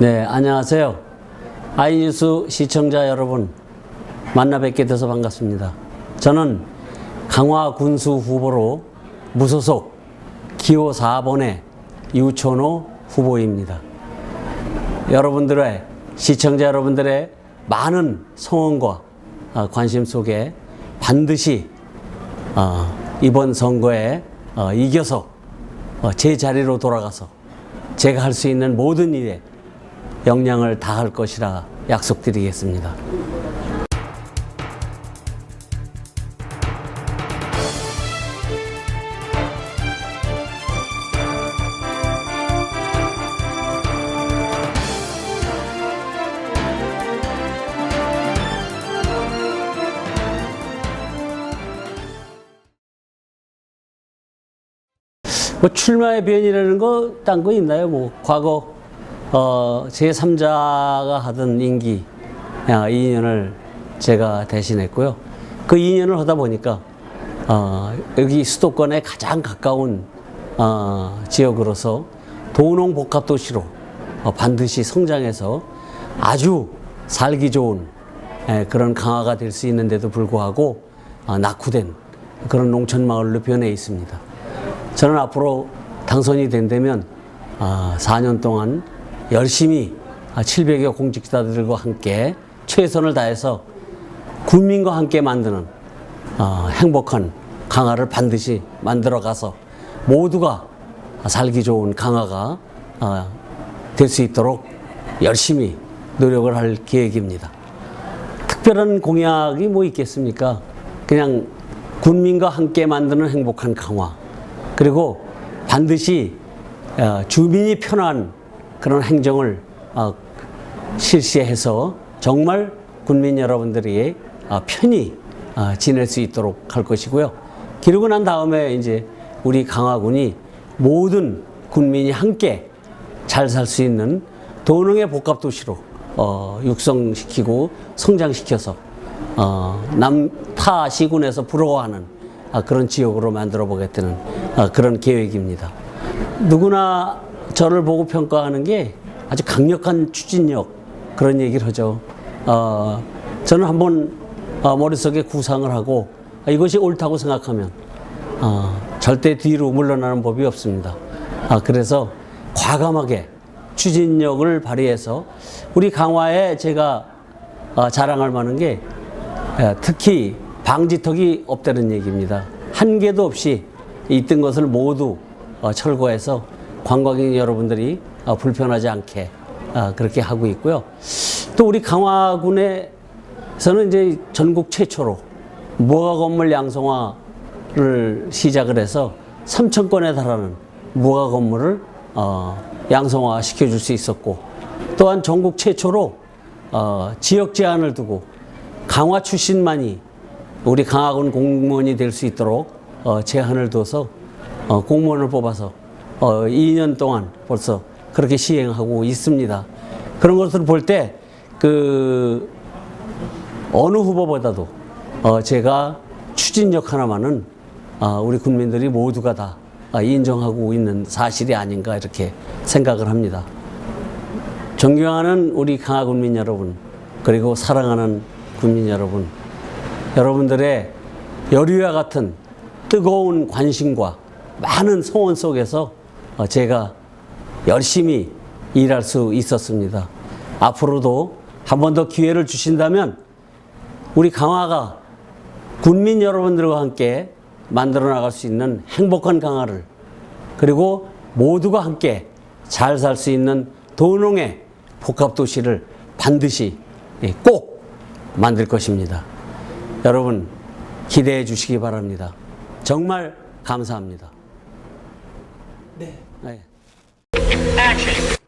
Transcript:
네, 안녕하세요. 아이뉴스 시청자 여러분, 만나 뵙게 돼서 반갑습니다. 저는 강화 군수 후보로 무소속 기호 4번의 유천호 후보입니다. 여러분들의 시청자 여러분들의 많은 성원과 아, 관심 속에 반드시 아, 이번 선거에 어, 이겨서 어, 제 자리로 돌아가서 제가 할 수 있는 모든 일에 역량을 다할 것이라 약속드리겠습니다. 뭐 출마의 변이라는 거 딴 거 있나요? 뭐 과거 어, 제 3자가 하던 임기 아, 2년을 제가 대신했고요. 그 2년을 하다 보니까 어, 여기 수도권에 가장 가까운 어, 지역으로서 도농 복합 도시로 어, 반드시 성장해서 아주 살기 좋은 예, 그런 강화가 될 수 있는데도 불구하고 어, 낙후된 그런 농촌 마을로 변해 있습니다. 저는 앞으로 당선이 된다면 아, 4년 동안 열심히 700여 공직자들과 함께 최선을 다해서 국민과 함께 만드는 어, 행복한 강화를 반드시 만들어 가서 모두가 살기 좋은 강화가 어, 될수 있도록 열심히 노력을 할 계획입니다. 특별한 공약이 뭐 있겠습니까? 그냥 국민과 함께 만드는 행복한 강화. 그리고 반드시 어, 주민이 편한 그런 행정을 어, 실시해서 정말 국민 여러분들이 어, 편히 지낼 수 있도록 할 것이고요. 기르고 난 다음에 이제 우리 강화군이 모든 국민이 함께 잘 살 수 있는 도농의 복합 도시로 어, 육성시키고 성장시켜서 어, 남타 시군에서 부러워하는 아, 그런 지역으로 만들어 보겠다는 아, 그런 계획입니다. 누구나 저를 보고 평가하는 게 아주 강력한 추진력 그런 얘기를 하죠. 어, 저는 한번 어, 머릿속에 구상을 하고 아, 이것이 옳다고 생각하면 어, 절대 뒤로 물러나는 법이 없습니다. 아, 그래서 과감하게 추진력을 발휘해서 우리 강화에 제가 어, 자랑할 만한 게 예, 특히 방지턱이 없다는 얘기입니다. 한 개도 없이 있던 것을 모두 어, 철거해서 관광객 여러분들이 어, 불편하지 않게 어, 그렇게 하고 있고요. 또 우리 강화군에서는 이제 전국 최초로 무화 건물 양성화를 시작을 해서 3천 건에 달하는 무화 건물을 어, 양성화 시켜줄 수 있었고 또한 전국 최초로 어, 지역 제한을 두고 강화 출신만이 우리 강화군 공무원이 될 수 있도록 어, 제한을 둬서 어, 공무원을 뽑아서 어, 2년 동안 벌써 그렇게 시행하고 있습니다. 그런 것을 볼 때 그 어느 후보보다도 어, 제가 추진력 하나만은 어, 우리 국민들이 모두가 다 어, 인정하고 있는 사실이 아닌가 이렇게 생각을 합니다. 존경하는 우리 강화 국민 여러분, 그리고 사랑하는 국민 여러분, 여러분들의 열의와 같은 뜨거운 관심과 많은 소원 속에서 어, 제가 열심히 일할 수 있었습니다. 앞으로도 한 번 더 기회를 주신다면 우리 강화가 국민 여러분들과 함께 만들어 나갈 수 있는 행복한 강화를 그리고 모두가 함께 잘 살 수 있는 도농의 복합도시를 반드시 예, 꼭 만들 것입니다. 여러분 기대해 주시기 바랍니다. 정말 감사합니다. 네. 네. Action!